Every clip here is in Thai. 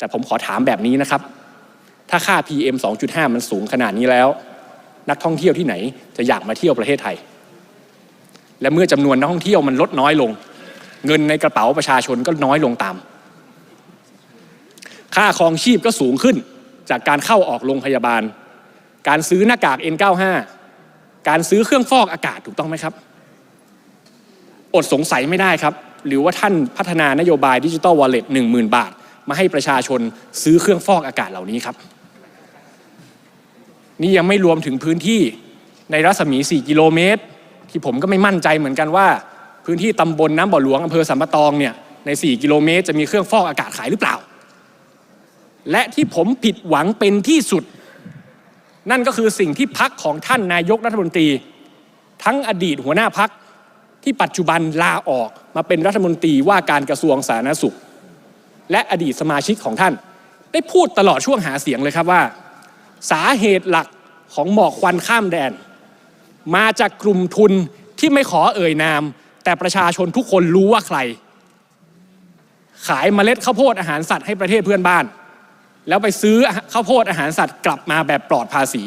แต่ผมขอถามแบบนี้นะครับ ถ้าค่า PM 2.5 มันสูงขนาดนี้แล้ว นักท่องเที่ยวที่ไหนจะอยากมาเที่ยวประเทศไทย และเมื่อจำนวนนักท่องเที่ยวมันลดน้อยลง เงินในกระเป๋าประชาชนก็น้อยลงตาม ค่าครองชีพก็สูงขึ้นจากการเข้าออกโรงพยาบาล การซื้อหน้ากาก N95 การซื้อเครื่องฟอกอากาศถูกต้องไหมครับ อดสงสัยไม่ได้ครับ หรือว่าท่านพัฒนานโยบายดิจิ t a ลวอลเล็ตหนึ่งหมื่นบาท มาให้ประชาชนซื้อเครื่องฟอกอากาศเหล่านี้ครับ นี่ยังไม่รวมถึงพื้นที่ในรัศมี 4 กิโลเมตร ที่ผมก็ไม่มั่นใจเหมือนกันว่า พื้นที่ตำบลน้ำบ่อหลวงอำเภอสัมปะตองเนี่ยใน 4 กิโลเมตร จะมีเครื่องฟอกอากาศขายหรือเปล่า และที่ผมผิดหวังเป็นที่สุด นั่นก็คือสิ่งที่พักของท่านนายกรัฐมนตรี ทั้งอดีตหัวหน้าพักที่ปัจจุบันลาออกมาเป็นรัฐมนตรีว่าการกระทรวงสาธารณสุข และอดีตสมาชิกของท่าน ได้พูดตลอดช่วงหาเสียงเลยครับว่า สาเหตุหลักของหมอกควันข้ามแดน มาจากกลุ่มทุนที่ไม่ขอเอ่ยนาม แต่ประชาชนทุกคนรู้ว่าใคร ขายเมล็ดข้าวโพดอาหารสัตว์ให้ประเทศเพื่อนบ้าน แล้วไปซื้อข้าวโพดอาหารสัตว์กลับมาแบบปลอดภาษี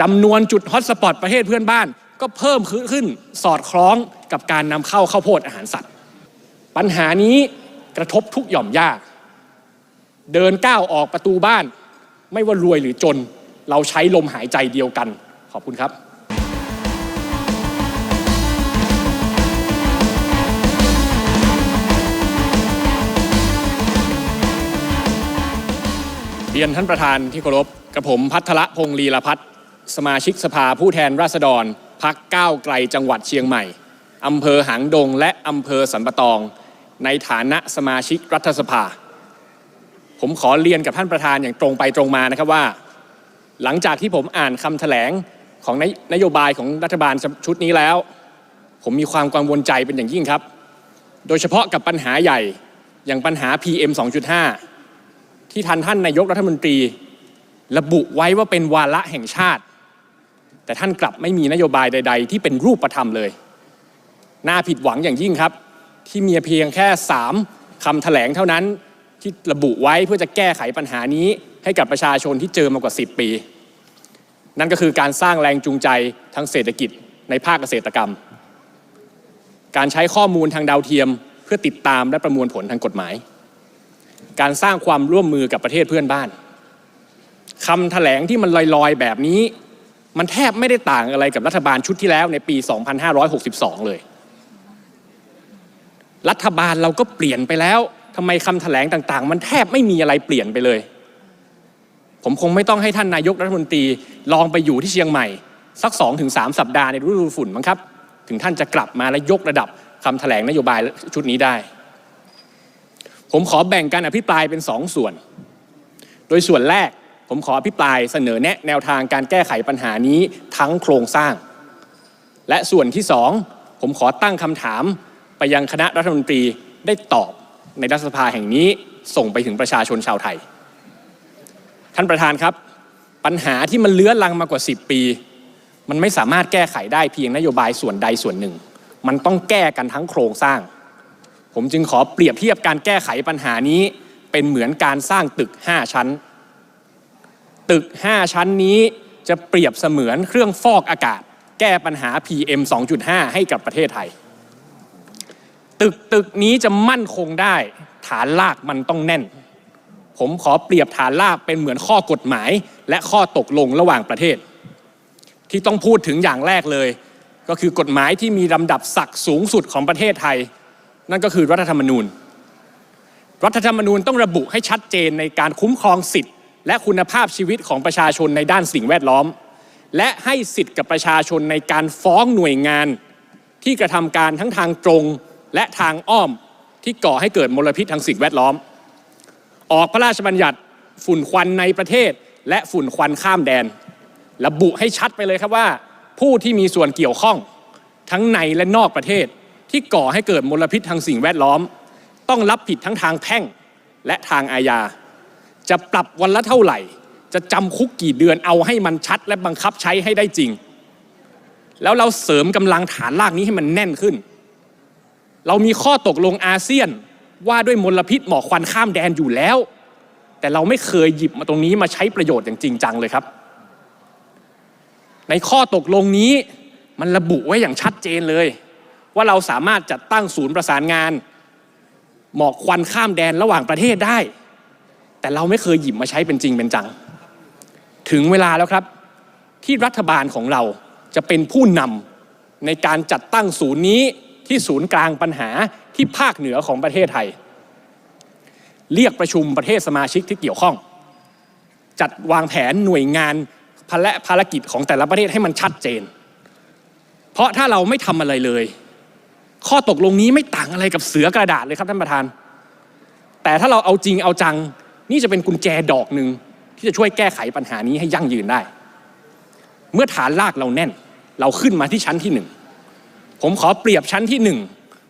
จำนวนจุดฮอตสปอตประเทศเพื่อนบ้าน ก็เพิ่มขึ้นสอดคล้องกับการนำเข้าข้าวโพดอาหารสัตว์ ปัญหานี้ กระทบทุกหย่อมยากเดินก้าวออกประตูบ้าน ไม่ว่ารวยหรือจน เราใช้ลมหายใจเดียวกัน ขอบคุณครับเรียนท่านประธานที่เคารพกระผมพัทรพงศ์ลีลพัฒน์สมาชิกสภาผู้แทนราษฎรพักก้าวไกลจังหวัดเชียงใหม่อำเภอหางดงและอำเภอสันปะตอง ในฐานะสมาชิกรัฐสภา ผมขอเรียนกับท่านประธานอย่างตรงไปตรงมานะครับว่า หลังจากที่ผมอ่านคำแถลงของนนโยบายของรัฐบาลชุดนี้แล้ว ผมมีความกังวลใจเป็นอย่างยิ่งครับ โดยเฉพาะกับปัญหาใหญ่อย่างปัญหา PM 2.5 ที่ทันท่านนายกรัฐมนตรี ระบุไว้ว่าเป็นวาระแห่งชาติ แต่ท่านกลับไม่มีนโยบายใด ๆ ที่เป็นรูปธรรมเลย น่าผิดหวังอย่างยิ่งครับ ที่มีเพียงแค่ 3คำแถลงเท่านั้นที่ระบุไว้เพื่อจะแก้ไขปัญหานี้ให้กับประชาชนที่เจอมากว่า 10 ปี นั่นก็คือการสร้างแรงจูงใจทางเศรษฐกิจในภาคเกษตรกรรม การใช้ข้อมูลทางดาวเทียม เพื่อติดตามและประมวลผลทางกฎหมาย การสร้างความร่วมมือกับประเทศเพื่อนบ้านคำแถลงที่มันลอยๆแบบนี้ มันแทบไม่ได้ต่างอะไรกับรัฐบาลชุดที่แล้วในปี 2562 เลย รัฐบาลเราก็เปลี่ยนไปแล้วทำไมคำแถลงต่างๆ มันแทบไม่มีอะไรเปลี่ยนไปเลย ผมคงไม่ต้องให้ท่านนายกรัฐมนตรีลองไปอยู่ที่เชียงใหม่ สัก2-3สัปดาห์ในฤดูฝุ่นมั้งครับ ถึงท่านจะกลับมาและยกระดับคำแถลงนโยบายชุดนี้ได้ ผมขอแบ่งการอภิปรายเป็นสองส่วน โดยส่วนแรกผมขออภิปรายเสนอแนะแนวทางการแก้ไขปัญหานี้ทั้งโครงสร้าง และส่วนที่สองผมขอตั้งคำถาม ไปยังคณะรัฐมนตรีได้ตอบในรัฐสภาแห่งนี้ส่งไปถึงประชาชนชาวไทย ท่านประธานครับ ปัญหาที่มันเลื้อรังมากว่า 10 ปี มันไม่สามารถแก้ไขได้เพียงนโยบายส่วนใดส่วนหนึ่ง มันต้องแก้กันทั้งโครงสร้าง ผมจึงขอเปรียบเทียบการแก้ไขปัญหานี้เป็นเหมือนการสร้างตึก 5 ชั้น ตึก 5 ชั้นนี้จะเปรียบเสมือนเครื่องฟอกอากาศ แก้ปัญหา PM 2.5 ให้กับประเทศไทย ตึกตึกนี้จะมั่นคงได้ ฐานลากมันต้องแน่น ผมขอเปรียบฐานลากเป็นเหมือนข้อกฎหมาย และข้อตกลงระหว่างประเทศ ที่ต้องพูดถึงอย่างแรกเลย ก็คือกฎหมายที่มีลำดับศักดิ์สูงสุดของประเทศไทย นั่นก็คือรัฐธรรมนูญ รัฐธรรมนูญต้องระบุให้ชัดเจนในการคุ้มครองสิทธิและคุณภาพชีวิตของประชาชนในด้านสิ่งแวดล้อม และให้สิทธิ์กับประชาชนในการฟ้องหน่วยงาน ที่กระทำการทั้งทางตรง และทางอ้อมที่ก่อให้เกิดมลพิษทางสิ่งแวดล้อม ออกพระราชบัญญัติฝุ่นควันในประเทศ และฝุ่นควันข้ามแดน ระบุให้ชัดไปเลยครับว่า ผู้ที่มีส่วนเกี่ยวข้องทั้งในและนอกประเทศ ที่ก่อให้เกิดมลพิษทางสิ่งแวดล้อม ต้องรับผิดทั้งทางแพ่งและทางอาญา จะปรับวันละเท่าไหร่ จะจำคุกกี่เดือนเอาให้มันชัด และบังคับใช้ให้ได้จริง แล้วเราเสริมกำลังฐานลากนี้ให้มันแน่นขึ้น เรามีข้อตกลงอาเซียนว่าด้วยมลพิษหมอกควันข้ามแดนอยู่แล้ว แต่เราไม่เคยหยิบมาตรงนี้มาใช้ประโยชน์อย่างจริงจังเลยครับ ในข้อตกลงนี้มันระบุไว้อย่างชัดเจนเลย ว่าเราสามารถจัดตั้งศูนย์ประสานงาน หมอกควันข้ามแดนระหว่างประเทศได้ แต่เราไม่เคยหยิบมาใช้เป็นจริงเป็นจัง ถึงเวลาแล้วครับ ที่รัฐบาลของเราจะเป็นผู้นำในการจัดตั้งศูนย์นี้ ที่ศูนย์กลางปัญหาที่ภาคเหนือของประเทศไทย เรียกประชุมประเทศสมาชิกที่เกี่ยวข้อง จัดวางแผนหน่วยงานภาระภารกิจของแต่ละประเทศให้มันชัดเจน เพราะถ้าเราไม่ทำอะไรเลย ข้อตกลงนี้ไม่ต่างอะไรกับเสือกระดาษเลยครับท่านประธาน แต่ถ้าเราเอาจริงเอาจัง นี่จะเป็นกุญแจดอกหนึ่งที่จะช่วยแก้ไขปัญหานี้ให้ยั่งยืนได้ เมื่อฐานรากเราแน่น เราขึ้นมาที่ชั้นที่หนึ่ง ผมขอเปรียบชั้นที่หนึ่ง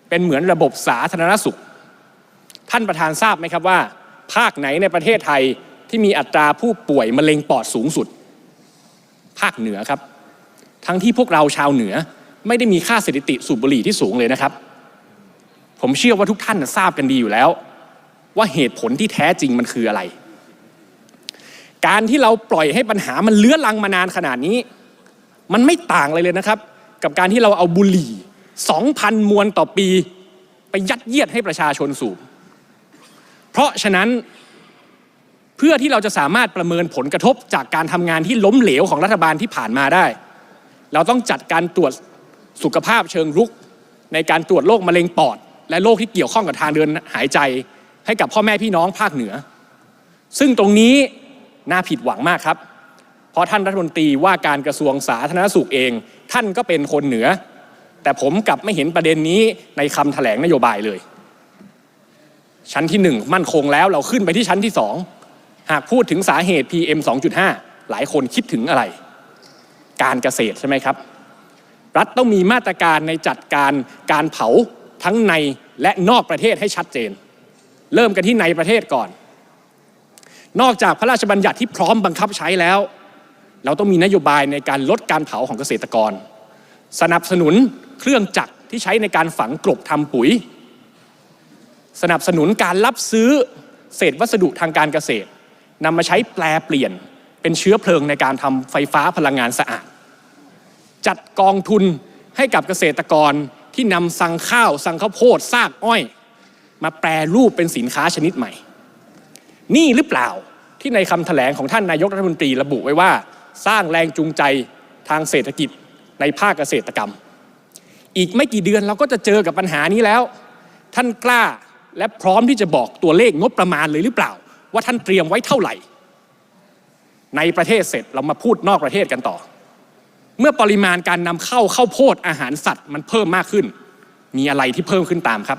เป็นเหมือนระบบสาธารณสุข ท่านประธานทราบไหมครับว่า ภาคไหนในประเทศไทยที่มีอัตราผู้ป่วยมะเร็งปอดสูงสุด ภาคเหนือครับ ทั้งที่พวกเราชาวเหนือไม่ได้มีค่าสถิติสูบบุหรี่ที่สูงเลยนะครับ ผมเชื่อว่าทุกท่านทราบกันดีอยู่แล้ว ว่าเหตุผลที่แท้จริงมันคืออะไร การที่เราปล่อยให้ปัญหามันเลื้อรังมานานขนาดนี้ มันไม่ต่างเลยเลยนะครับ กับการที่เราเอาบุหรี่ 2,000 มวนต่อปี ไปยัดเยียดให้ประชาชนสูบ เพราะฉะนั้นเพื่อที่เราจะสามารถประเมินผลกระทบจากการทำงานที่ล้มเหลวของรัฐบาลที่ผ่านมาได้ เราต้องจัดการตรวจสุขภาพเชิงรุก ในการตรวจโรคมะเร็งปอด และโรคที่เกี่ยวข้องกับทางเดินหายใจ ให้กับพ่อแม่พี่น้องภาคเหนือ ซึ่งตรงนี้น่าผิดหวังมากครับ เพราะท่านรัฐมนตรีว่าการกระทรวงสาธารณสุขเอง ท่านก็เป็นคนเหนือ แต่ผมกลับไม่เห็นประเด็นนี้ในคำแถลงนโยบายเลย ชั้นที่หนึ่งมั่นคงแล้วเราขึ้นไปที่ชั้นที่สองหากพูดถึงสาเหตุ PM 2.5 หลายคนคิดถึงอะไร การเกษตรใช่ไหมครับ รัฐต้องมีมาตรการในจัดการการเผาทั้งในและนอกประเทศให้ชัดเจน เริ่มกันที่ในประเทศก่อน นอกจากพระราชบัญญัติที่พร้อมบังคับใช้แล้ว เราต้องมีนโยบายในการลดการเผาของเกษตรกร สนับสนุนเครื่องจักรที่ใช้ในการฝังกลบทำปุ๋ย สนับสนุนการรับซื้อเศษวัสดุทางการเกษตรนำมาใช้แปลเปลี่ยนเป็นเชื้อเพลิงในการทำไฟฟ้าพลังงานสะอาด จัดกองทุนให้กับเกษตรกรที่นำสังข้าวสังข้าวโพดซากอ้อย มาแปรรูปเป็นสินค้าชนิดใหม่ นี่หรือเปล่าที่ในคำแถลงของท่านนายกรัฐมนตรีระบุไว้ว่า สร้างแรงจูงใจทางเศรษฐกิจในภาคเกษตรกรรม อีกไม่กี่เดือนเราก็จะเจอกับปัญหานี้แล้ว ท่านกล้าและพร้อมที่จะบอกตัวเลขงบประมาณเลยหรือเปล่า ว่าท่านเตรียมไว้เท่าไหร่ ในประเทศเสร็จเรามาพูดนอกประเทศกันต่อ เมื่อปริมาณการนำเข้าข้าวโพดอาหารสัตว์มันเพิ่มมากขึ้น มีอะไรที่เพิ่มขึ้นตามครับ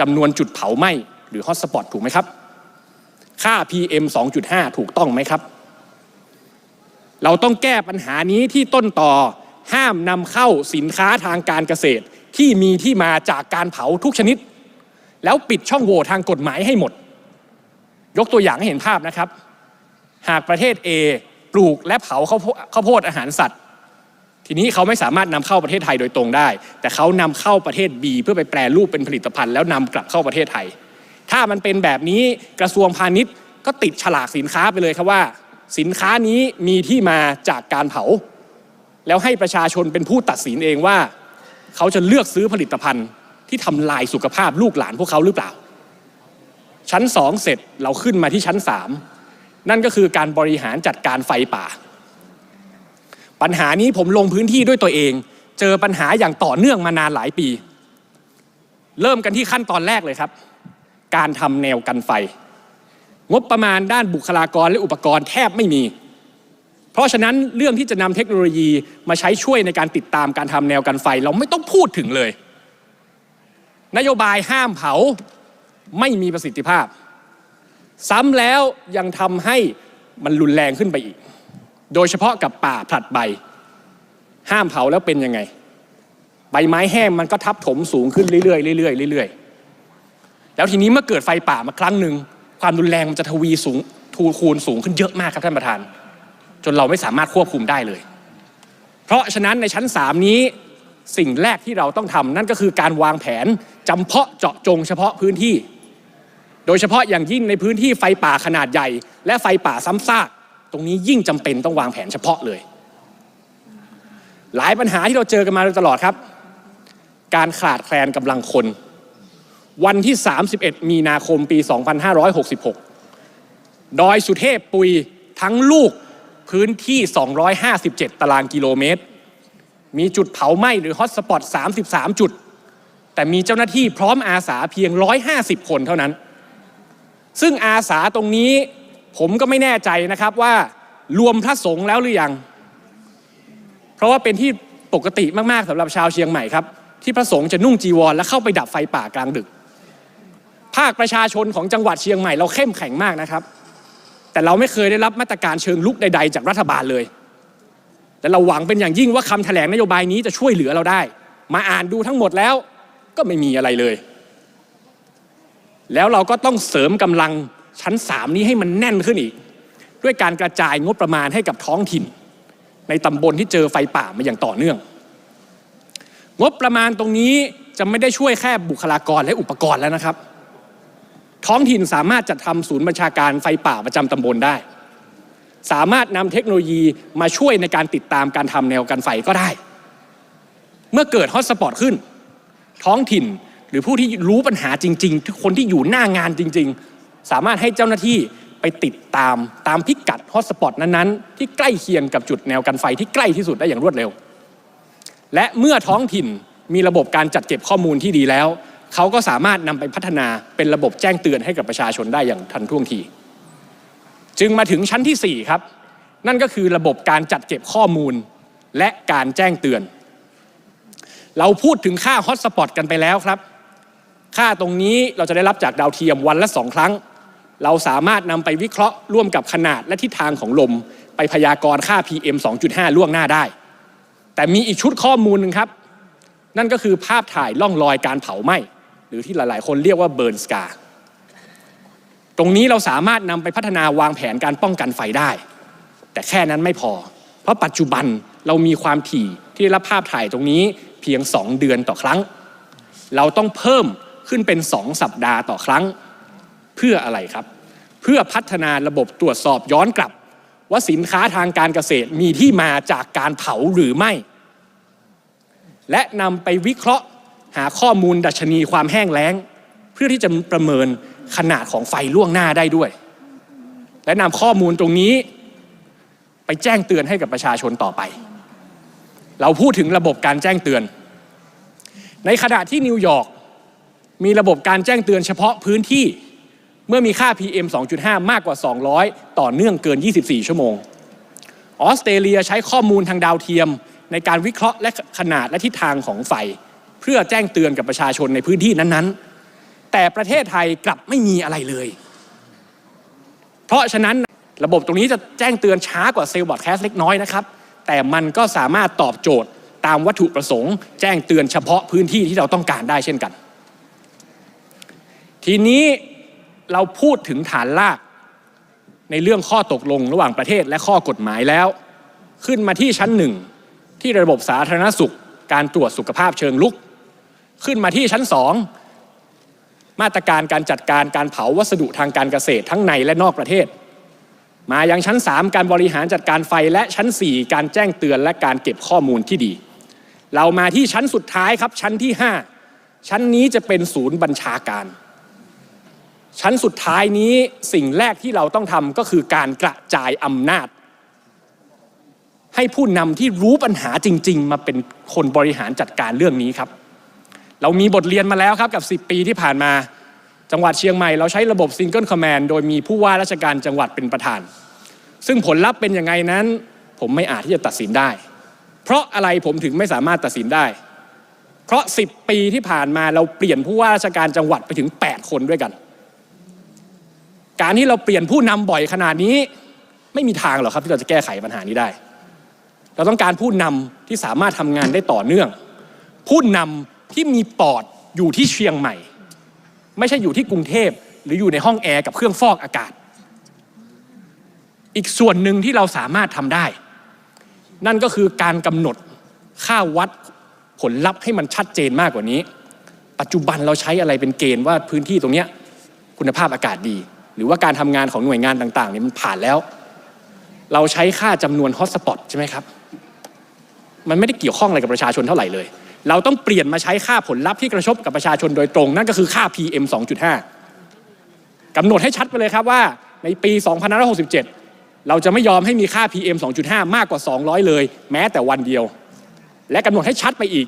จำนวนจุดเผาไหม้หรือฮอตสปอตถูกไหมครับ ค่า PM 2.5 ถูกต้องไหมครับ เราต้องแก้ปัญหานี้ที่ต้นต่อห้ามนำเข้าสินค้าทางการเกษตรที่มีที่มาจากการเผาทุกชนิด แล้วปิดช่องโหว่ทางกฎหมายให้หมด ยกตัวอย่างให้เห็นภาพนะครับ หากประเทศ A ปลูกและเผาข้าวโพดอาหารสัตว์ ทีนี้เขาไม่สามารถนำเข้าประเทศไทยโดยตรงได้ แต่เขานำเข้าประเทศ B เพื่อไปแปรรูปเป็นผลิตภัณฑ์แล้วนำกลับเข้าประเทศไทย ถ้ามันเป็นแบบนี้กระทรวงพาณิชย์ก็ติดฉลากสินค้าไปเลยครับว่า สินค้านี้มีที่มาจากการเผา แล้วให้ประชาชนเป็นผู้ตัดสินเองว่า เขาจะเลือกซื้อผลิตภัณฑ์ที่ทำลายสุขภาพลูกหลานพวกเขาหรือเปล่า ชั้นสองเสร็จเราขึ้นมาที่ชั้นสามนั่นก็คือการบริหารจัดการไฟป่า ปัญหานี้ผมลงพื้นที่ด้วยตัวเอง เจอปัญหาอย่างต่อเนื่องมานานหลายปี เริ่มกันที่ขั้นตอนแรกเลยครับ การทำแนวกันไฟ งบประมาณด้านบุคลากรและอุปกรณ์แทบไม่มี เพราะฉะนั้นเรื่องที่จะนำเทคโนโลยีมาใช้ช่วยในการติดตามการทำแนวกันไฟเราไม่ต้องพูดถึงเลย นโยบายห้ามเผาไม่มีประสิทธิภาพ ซ้ำแล้วยังทำให้มันรุนแรงขึ้นไปอีก โดยเฉพาะกับป่าผลัดใบ ห้ามเผาแล้วเป็นยังไง ใบไม้แห้งมันก็ทับถมสูงขึ้นเรื่อยๆเรื่อยๆเรื่อยๆแล้วทีนี้เมื่อเกิดไฟป่ามาครั้งหนึ่ง ความรุนแรงมันจะทวีสูงทูคูณสูงขึ้นเยอะมากครับท่านประธาน จนเราไม่สามารถควบคุมได้เลย เพราะฉะนั้นในชั้นสามนี้สิ่งแรกที่เราต้องทำนั่นก็คือการวางแผนจำเพาะเจาะจงเฉพาะพื้นที่ โดยเฉพาะอย่างยิ่งในพื้นที่ไฟป่าขนาดใหญ่ และไฟป่าซ้ำซากตรงนี้ยิ่งจำเป็นต้องวางแผนเฉพาะเลย หลายปัญหาที่เราเจอกันมาโดยตลอดครับ การขาดแคลนกำลังคน วันที่ 31 มีนาคมปี 2566 ดอยสุเทพปุยทั้งลูกพื้นที่ 257 ตารางกิโลเมตร มีจุดเผาไหม้หรือฮอตสปอต 33 จุด แต่มีเจ้าหน้าที่พร้อมอาสาเพียง 150 คนเท่านั้น ซึ่งอาสาตรงนี้ผมก็ไม่แน่ใจนะครับว่ารวมพระสงฆ์แล้วหรือยัง เพราะว่าเป็นที่ปกติมาก ๆสำหรับชาวเชียงใหม่ครับ ที่พระสงฆ์จะนุ่งจีวร และเข้าไปดับไฟป่ากลางดึก ภาคประชาชนของจังหวัดเชียงใหม่เราเข้มแข็งมากนะครับ แต่เราไม่เคยได้รับมาตรการเชิงลุกใด ๆ จากรัฐบาลเลยแต่เราหวังเป็นอย่างยิ่งว่าคำแถลงนโยบายนี้จะช่วยเหลือเราได้ มาอ่านดูทั้งหมดแล้วก็ไม่มีอะไรเลย แล้วเราก็ต้องเสริมกำลังชั้นสามนี้ให้มันแน่นขึ้นอีก ด้วยการกระจายงบประมาณให้กับท้องถิ่น ในตำบลที่เจอไฟป่ามาอย่างต่อเนื่อง งบประมาณตรงนี้จะไม่ได้ช่วยแค่บุคลากรและอุปกรณ์แล้วนะครับ ท้องถิ่นสามารถจัดทำศูนย์บัญชาการไฟป่าประจำตำบลได้ สามารถนำเทคโนโลยีมาช่วยในการติดตามการทำแนวกันไฟก็ได้ เมื่อเกิดฮอตสปอตขึ้น ท้องถิ่นหรือผู้ที่รู้ปัญหาจริงๆทุกคนที่อยู่หน้างานจริง ๆ สามารถให้เจ้าหน้าที่ไปติดตามตามพิกัดฮอตสปอตนั้นๆ ที่ใกล้เคียงกับจุดแนวกันไฟที่ใกล้ที่สุดได้อย่างรวดเร็ว และเมื่อท้องถิ่นมีระบบการจัดเก็บข้อมูลที่ดีแล้ว เขาก็สามารถนำไปพัฒนาเป็นระบบแจ้งเตือนให้กับประชาชนได้อย่างทันท่วงที จึงมาถึงชั้นที่ 4 ครับ นั่นก็คือระบบการจัดเก็บข้อมูลและการแจ้งเตือน เราพูดถึงค่าฮอตสปอตกันไปแล้วครับ ค่าตรงนี้เราจะได้รับจากดาวเทียมวันละสองครั้ง เราสามารถนำไปวิเคราะห์ร่วมกับขนาดและทิศทางของลม ไปพยากรณ์ค่า PM 2.5 ล่วงหน้าได้ แต่มีอีกชุดข้อมูลหนึ่งครับ นั่นก็คือภาพถ่ายล่องรอยการเผาไหม้ หรือที่หลาย ๆ คนเรียกว่าเบิร์นสกาตรงนี้เราสามารถนำไปพัฒนาวางแผนการป้องกันไฟได้ แต่แค่นั้นไม่พอ เพราะปัจจุบันเรามีความถี่ที่ได้รับภาพถ่ายตรงนี้เพียง 2 เดือนต่อครั้ง เราต้องเพิ่มขึ้นเป็น 2 สัปดาห์ต่อครั้ง เพื่ออะไรครับ เพื่อพัฒนาระบบตรวจสอบย้อนกลับ ว่าสินค้าทางการเกษตรมีที่มาจากการเผาหรือไม่ และนำไปวิเคราะห์ หาข้อมูลดัชนีความแห้งแล้ง เพื่อที่จะประเมินขนาดของไฟล่วงหน้าได้ด้วย และนำข้อมูลตรงนี้ ไปแจ้งเตือนให้กับประชาชนต่อไป เราพูดถึงระบบการแจ้งเตือน ในขณะที่นิวยอร์กมีระบบการแจ้งเตือนเฉพาะพื้นที่เมื่อมีค่า PM 2.5 มากกว่า 200 ต่อเนื่องเกิน 24 ชั่วโมง ออสเตรเลียใช้ข้อมูลทางดาวเทียมในการวิเคราะห์และขนาดและทิศทางของไฟ เพื่อแจ้งเตือนกับประชาชนในพื้นที่นั้นๆ แต่ประเทศไทยกลับไม่มีอะไรเลย เพราะฉะนั้นระบบตรงนี้จะแจ้งเตือนช้ากว่าเซลล์บอร์ดแคสเล็กน้อยนะครับ แต่มันก็สามารถตอบโจทย์ตามวัตถุประสงค์ แจ้งเตือนเฉพาะพื้นที่ที่เราต้องการได้เช่นกัน ทีนี้เราพูดถึงฐานลากในเรื่องข้อตกลงระหว่างประเทศและข้อกฎหมายแล้ว ขึ้นมาที่ชั้นหนึ่งที่ระบบสาธารณสุข การตรวจสุขภาพเชิงลุก ขึ้นมาที่ชั้นสองมาตรการการจัดการการเผาวัสดุทางการเกษตรทั้งในและนอกประเทศ มายังชั้น 3 การบริหารจัดการไฟและชั้น 4 การแจ้งเตือนและการเก็บข้อมูลที่ดี เรามาที่ชั้นสุดท้ายครับชั้นที่ 5 ชั้นนี้จะเป็นศูนย์บัญชาการ ชั้นสุดท้ายนี้สิ่งแรกที่เราต้องทำก็คือการกระจายอำนาจให้ผู้นำที่รู้ปัญหาจริง ๆ มาเป็นคนบริหารจัดการเรื่องนี้ครับ เรามีบทเรียนมาแล้วครับกับ 10 ปีที่ผ่านมา จังหวัดเชียงใหม่เราใช้ระบบซิงเกิลคอมแมนโดยมีผู้ว่าราชการจังหวัดเป็นประธาน ซึ่งผลลัพธ์เป็นยังไงนั้น ผมไม่อาจที่จะตัดสินได้ เพราะอะไรผมถึงไม่สามารถตัดสินได้ เพราะ 10 ปีที่ผ่านมาเราเปลี่ยนผู้ว่าราชการจังหวัดไปถึง 8 คนด้วยกัน การที่เราเปลี่ยนผู้นำบ่อยขนาดนี้ ไม่มีทางหรอกครับที่เราจะแก้ไขปัญหานี้ได้ เราต้องการผู้นำที่สามารถทำงานได้ต่อเนื่อง ผู้นำ ที่มีปอดอยู่ที่เชียงใหม่ ไม่ใช่อยู่ที่กรุงเทพหรืออยู่ในห้องแอร์กับเครื่องฟอกอากาศ อีกส่วนหนึ่งที่เราสามารถทำได้ นั่นก็คือการกำหนดค่าวัดผลลัพธ์ให้มันชัดเจนมากกว่านี้ ปัจจุบันเราใช้อะไรเป็นเกณฑ์ว่าพื้นที่ตรงเนี้ยคุณภาพอากาศดี หรือว่าการทำงานของหน่วยงานต่างๆเนี่ยมันผ่านแล้ว เราใช้ค่าจำนวนฮอตสปอตใช่ไหมครับ มันไม่ได้เกี่ยวข้องอะไรกับประชาชนเท่าไหร่เลย เราต้องเปลี่ยนมาใช้ค่าผลลัพธ์ที่กระทบกับประชาชนโดยตรง นั่นก็คือค่า PM 2.5กำหนดให้ชัดไปเลยครับว่าในปี 2567 เราจะไม่ยอมให้มีค่า PM 2.5 มากกว่า 200 เลย แม้แต่วันเดียว และกำหนดให้ชัดไปอีก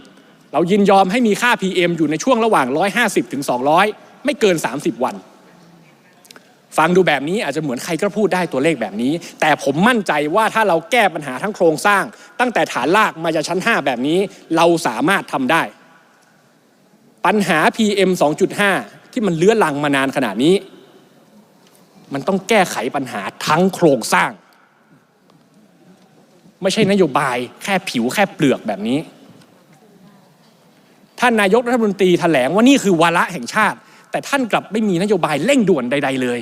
เรายินยอมให้มีค่า PM อยู่ในช่วงระหว่าง 150ถึง200 ไม่เกิน 30 วัน ฟังดูแบบนี้อาจจะเหมือนใครก็พูดได้ตัวเลขแบบนี้ แต่ผมมั่นใจว่าถ้าเราแก้ปัญหาทั้งโครงสร้าง ตั้งแต่ฐานรากมาจากชั้น 5 แบบนี้ เราสามารถทำได้ ปัญหา PM 2.5 ที่มันเลื้อรังมานานขนาดนี้ มันต้องแก้ไขปัญหาทั้งโครงสร้าง ไม่ใช่นโยบายแค่ผิวแค่เปลือกแบบนี้ท่านนายกรัฐมนตรีแถลงว่านี่คือวาระแห่งชาติ แต่ท่านกลับไม่มีนโยบายเร่งด่วนใด ๆ เลย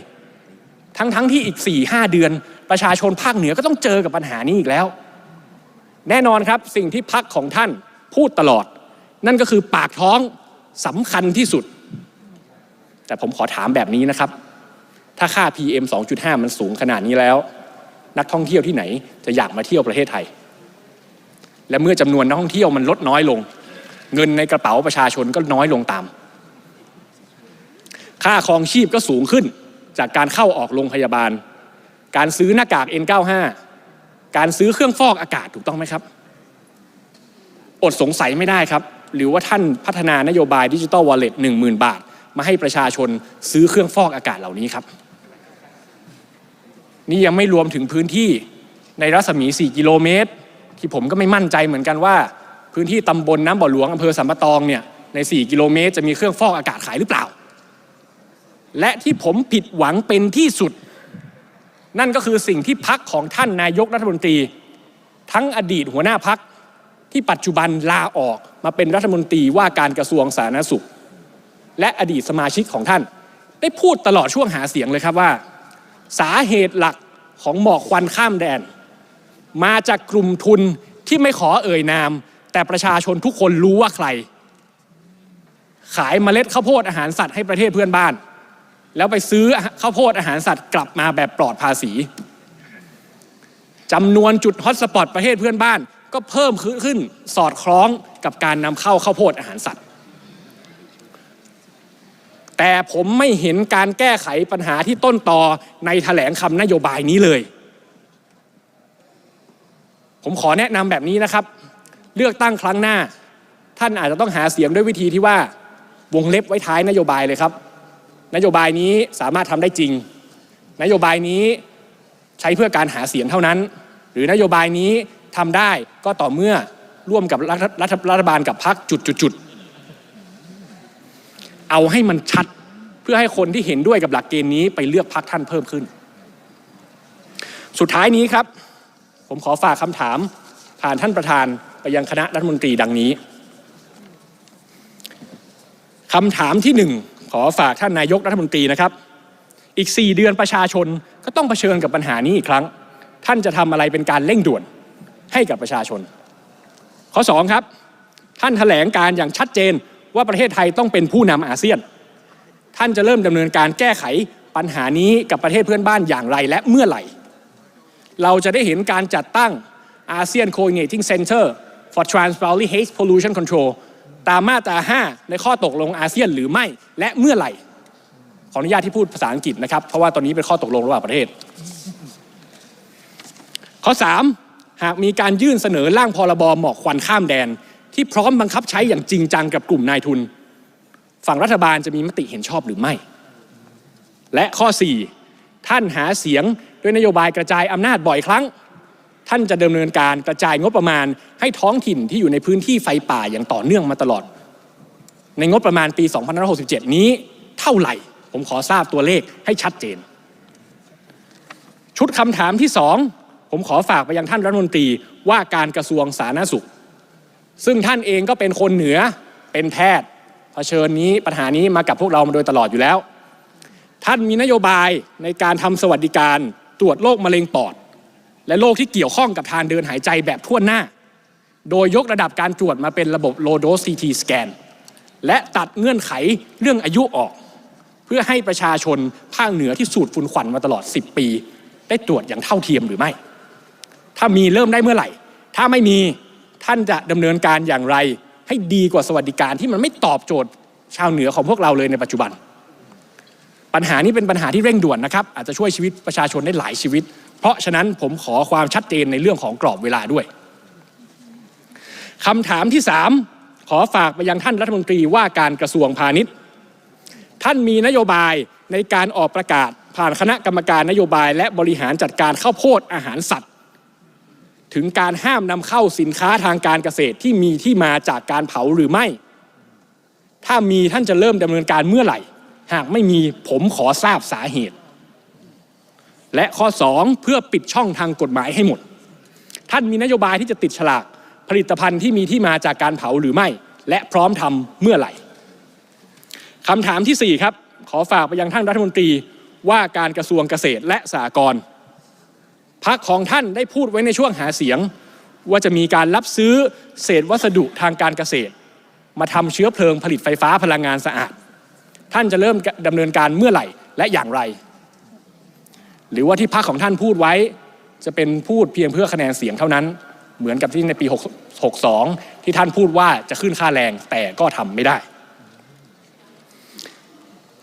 ทั้งๆทที่อีก 4 5 เดือน ประชาชนภาคเหนือก็ต้องเจอกับปัญหานี้อีกแล้ว แน่นอนครับสิ่งที่พักของท่านพูดตลอด นั่นก็คือปากท้องสำคัญที่สุด แต่ผมขอถามแบบนี้นะครับ ถ้าค่า PM 2.5 มันสูงขนาดนี้แล้ว นักท่องเที่ยวที่ไหนจะอยากมาเที่ยวประเทศไทย และเมื่อจำนวนนักท่องเที่ยวมันลดน้อยลง เงินในกระเป๋าประชาชนก็น้อยลงตาม ค่าครองชีพก็สูงขึ้น จากการเข้าออกโรงพยาบาล การซื้อหน้ากาก N95 การซื้อเครื่องฟอกอากาศถูกต้องไหมครับ อดสงสัยไม่ได้ครับ หรือว่าท่านพัฒนานโยบายดิจิ t a ลวอลเล็ตหนึ่งหมื่นบาท มาให้ประชาชนซื้อเครื่องฟอกอากาศเหล่านี้ครับ นี่ยังไม่รวมถึงพื้นที่ในรัศมี 4 กิโลเมตร ที่ผมก็ไม่มั่นใจเหมือนกันว่า พื้นที่ตำบลน้ำบ่อหลวงอำเภอสัมปะตองเนี่ยใน 4 กิโลเมตร จะมีเครื่องฟอกอากาศขายหรือเปล่า และที่ผมผิดหวังเป็นที่สุด นั่นก็คือสิ่งที่พักของท่านนายกรัฐมนตรี ทั้งอดีตหัวหน้าพักที่ปัจจุบันลาออกมาเป็นรัฐมนตรีว่าการกระทรวงสาธารณสุข และอดีตสมาชิกของท่าน ได้พูดตลอดช่วงหาเสียงเลยครับว่า สาเหตุหลักของหมอกควันข้ามแดน มาจากกลุ่มทุนที่ไม่ขอเอ่ยนาม แต่ประชาชนทุกคนรู้ว่าใคร ขายเมล็ดข้าวโพดอาหารสัตว์ให้ประเทศเพื่อนบ้าน แล้วไปซื้อข้าวโพดอาหารสัตว์กลับมาแบบปลอดภาษีจำนวนจุดฮอตสปอตประเทศเพื่อนบ้าน ก็เพิ่มขึ้นสอดคล้องกับการนำเข้าข้าวโพดอาหารสัตว์ แต่ผมไม่เห็นการแก้ไขปัญหาที่ต้นตอในแถลงคำนโยบายนี้เลย ผมขอแนะนำแบบนี้นะครับ เลือกตั้งครั้งหน้า ท่านอาจจะต้องหาเสียงด้วยวิธีที่ว่า วงเล็บไว้ท้ายนโยบายเลยครับ นโยบายนี้สามารถทำได้จริง นโยบายนี้ใช้เพื่อการหาเสียงเท่านั้น หรือนโยบายนี้ทำได้ก็ต่อเมื่อร่วมกับรัฐรัฐบาลกับพรรคจุดจุดจุดเอาให้มันชัดเพื่อให้คนที่เห็นด้วยกับหลักเกณฑ์นี้ไปเลือกพรรคท่านเพิ่มขึ้น สุดท้ายนี้ครับ ผมขอฝากคำถามผ่านท่านประธานไปยังคณะรัฐมนตรีดังนี้คำถามที่หนึ่ง ขอฝากท่านนายกรัฐมนตรีนะครับ อีก 4 เดือนประชาชนก็ต้องเผชิญกับปัญหานี้อีกครั้ง ท่านจะทำอะไรเป็นการเร่งด่วนให้กับประชาชน ข้อ 2 ครับ ท่านแถลงการอย่างชัดเจนว่าประเทศไทยต้องเป็นผู้นำอาเซียน ท่านจะเริ่มดำเนินการแก้ไขปัญหานี้กับประเทศเพื่อนบ้านอย่างไรและเมื่อไหร่ เราจะได้เห็นการจัดตั้งอาเซียน Coordinating Center for Trans-Valley Haze Pollution Control ตามมาตรา 5 ในข้อตกลงอาเซียนหรือไม่ และเมื่อไหร่ ขออนุญาตที่พูดภาษาอังกฤษนะครับ เพราะว่าตอนนี้เป็นข้อตกลงระหว่างประเทศ ข้อ 3 หากมีการยื่นเสนอร่างพรบหมอกควันข้ามแดน ที่พร้อมบังคับใช้อย่างจริงจังกับกลุ่มนายทุน ฝั่งรัฐบาลจะมีมติเห็นชอบหรือไม่ และข้อ 4 ท่านหาเสียงด้วยนโยบายกระจายอำนาจบ่อยครั้ง ท่านจะดำเนินการกระจายงบประมาณให้ท้องถิ่นที่อยู่ในพื้นที่ไฟป่าอย่างต่อเนื่องมาตลอด ในงบประมาณปี 2567 นี้เท่าไหร่ ผมขอทราบตัวเลขให้ชัดเจน ชุดคำถามที่สองผมขอฝากไปยังท่านรัฐมนตรีว่าการกระทรวงสาธารณสุข ซึ่งท่านเองก็เป็นคนเหนือเป็นแพทย์เผชิญนี้ปัญหานี้มากับพวกเรามาโดยตลอดอยู่แล้ว ท่านมีนโยบายในการทำสวัสดิการตรวจโรคมะเร็งปอด และโรคที่เกี่ยวข้องกับทางเดินหายใจแบบทั่วหน้า โดยยกระดับการตรวจมาเป็นระบบ low dose CT scan และตัดเงื่อนไขเรื่องอายุออก เพื่อให้ประชาชนภาคเหนือที่สูดฝุ่นควันมาตลอด 10 ปี ได้ตรวจอย่างเท่าเทียมหรือไม่ ถ้ามีเริ่มได้เมื่อไหร่ ถ้าไม่มีท่านจะดำเนินการอย่างไร ให้ดีกว่าสวัสดิการที่มันไม่ตอบโจทย์ชาวเหนือของพวกเราเลยในปัจจุบัน ปัญหานี้เป็นปัญหาที่เร่งด่วนนะครับอาจจะช่วยชีวิตประชาชนได้หลายชีวิต เพราะฉะนั้นผมขอความชัดเจนในเรื่องของกรอบเวลาด้วยคำถามที่สามขอฝากไปยังท่านรัฐมนตรีว่าการกระทรวงพาณิชย์ ท่านมีนโยบายในการออกประกาศผ่านคณะกรรมการนโยบายและบริหารจัดการข้าวโพดอาหารสัตว์ ถึงการห้ามนำเข้าสินค้าทางการเกษตรที่มีที่มาจากการเผาหรือไม่ ถ้ามีท่านจะเริ่มดำเนินการเมื่อไหร่ หากไม่มีผมขอทราบสาเหตุ และข้อ 2 เพื่อปิดช่องทางกฎหมายให้หมด ท่านมีนโยบายที่จะติดฉลากผลิตภัณฑ์ที่มีที่มาจากการเผาหรือไม่ และพร้อมทำเมื่อไหร่คำถามที่ 4 ครับ ขอฝากไปยังท่านรัฐมนตรีว่าการกระทรวงเกษตรและสหกรณ์พักของท่านได้พูดไว้ในช่วงหาเสียง ว่าจะมีการรับซื้อเศษวัสดุทางการเกษตร มาทำเชื้อเพลิงผลิตไฟฟ้าพลังงานสะอาด ท่านจะเริ่มดำเนินการเมื่อไหร่และอย่างไร หรือว่าที่พรรคของท่านพูดไว้ จะเป็นพูดเพียงเพื่อคะแนนเสียงเท่านั้น เหมือนกับที่ในปี6 62ที่ท่านพูดว่าจะขึ้นค่าแรงแต่ก็ทำไม่ได้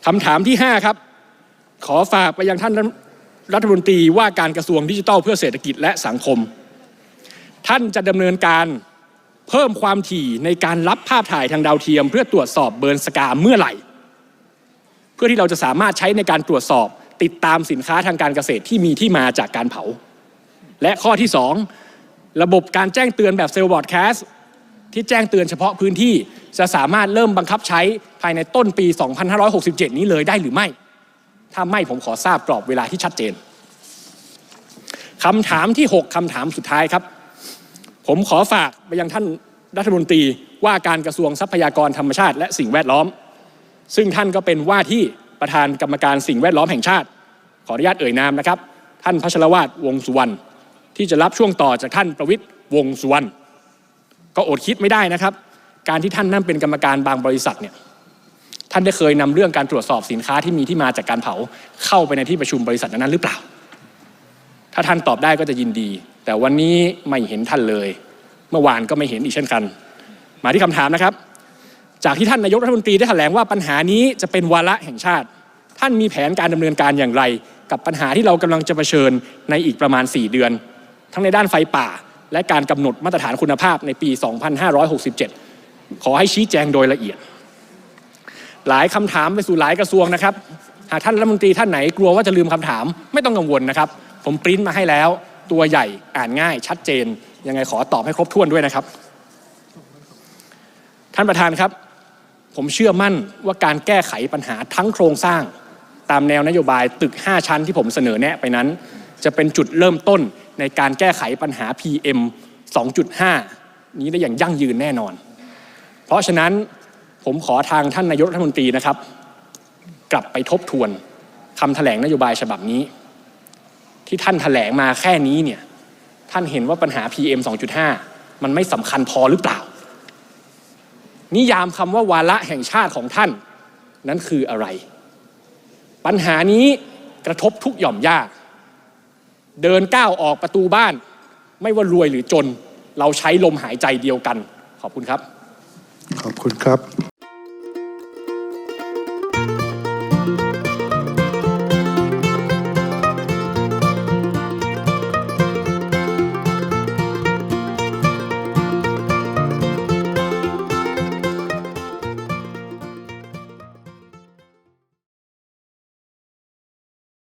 คำถามที่ 5 ครับ ขอฝากไปยังท่านรัฐมนตรีว่าการกระทรวงดิจิทัลเพื่อเศรษฐกิจและสังคม ท่านจะดำเนินการเพิ่มความถี่ในการรับภาพถ่ายทางดาวเทียม เพื่อตรวจสอบเบิร์นสกาเมื่อไหร่ เพื่อที่เราจะสามารถใช้ในการตรวจสอบติดตามสินค้าทางการเกษตรที่มีที่มาจากการเผา และข้อที่ 2 ระบบการแจ้งเตือนแบบเซลล์บอร์ดแคสที่แจ้งเตือนเฉพาะพื้นที่จะสามารถเริ่มบังคับใช้ภายในต้นปี 2567 นี้เลยได้หรือไม่ ถ้าไม่ผมขอทราบกรอบเวลาที่ชัดเจนคำถามที่ 6คำถามสุดท้ายครับ ผมขอฝากไปยังท่านรัฐมนตรีว่าการกระทรวงทรัพยากรธรรมชาติและสิ่งแวดล้อม ซึ่งท่านก็เป็นว่าที่ประธานกรรมการสิ่งแวดล้อมแห่งชาติ ขออนุญาตเอ่ยนามนะครับ ท่านพัชรวาทวงสุวรรณที่จะรับช่วงต่อจากท่านประวิทย์วงสุวรรณก็อดคิดไม่ได้นะครับ การที่ท่านนั่นเป็นกรรมการบางบริษัทเนี่ยท่านได้เคยนำเรื่องการตรวจสอบสินค้าที่มีที่มาจากการเผาเข้าไปในที่ประชุมบริษัทนั้นหรือเปล่า ถ้าท่านตอบได้ก็จะยินดี แต่วันนี้ไม่เห็นท่านเลย เมื่อวานก็ไม่เห็นอีกเช่นกัน มาที่คำถามนะครับ จากที่ท่านนายกรัฐมนตรีได้แถลงว่าปัญหานี้จะเป็นวาระแห่งชาติ ท่านมีแผนการดำเนินการอย่างไร กับปัญหาที่เรากำลังจะเผชิญในอีกประมาณ 4 เดือน ทั้งในด้านไฟป่า และการกำหนดมาตรฐานคุณภาพในปี 2567 ขอให้ชี้แจงโดยละเอียด หลายคำถามไปสู่หลายกระทรวงนะครับ หากท่านรัฐมนตรีท่านไหนกลัวว่าจะลืมคำถามไม่ต้องกังวลนะครับ ผมปริ้นมาให้แล้ว ตัวใหญ่อ่านง่าย ชัดเจนยังไงขอตอบให้ครบถ้วนด้วยนะครับ ท่านประธานครับ ผมเชื่อมั่นว่าการแก้ไขปัญหาทั้งโครงสร้าง ตามแนวนโยบายตึก 5 ชั้นที่ผมเสนอแนะไปนั้น จะเป็นจุดเริ่มต้นในการแก้ไขปัญหา PM 2.5 นี้ได้อย่างยั่งยืนแน่นอน เพราะฉะนั้นผมขอทางท่านนายกรัฐมนตรีนะครับ กลับไปทบทวนคำแถลงนโยบายฉบับนี้ ที่ท่านแถลงมาแค่นี้เนี่ยท่านเห็นว่าปัญหา PM 2.5 มันไม่สำคัญพอหรือเปล่า นิยามคำว่าวาระแห่งชาติของท่าน นั้นคืออะไร ปัญหานี้กระทบทุกหย่อมยากเดินก้าวออกประตูบ้าน ไม่ว่ารวยหรือจน เราใช้ลมหายใจเดียวกัน ขอบคุณครับ ขอบคุณครับ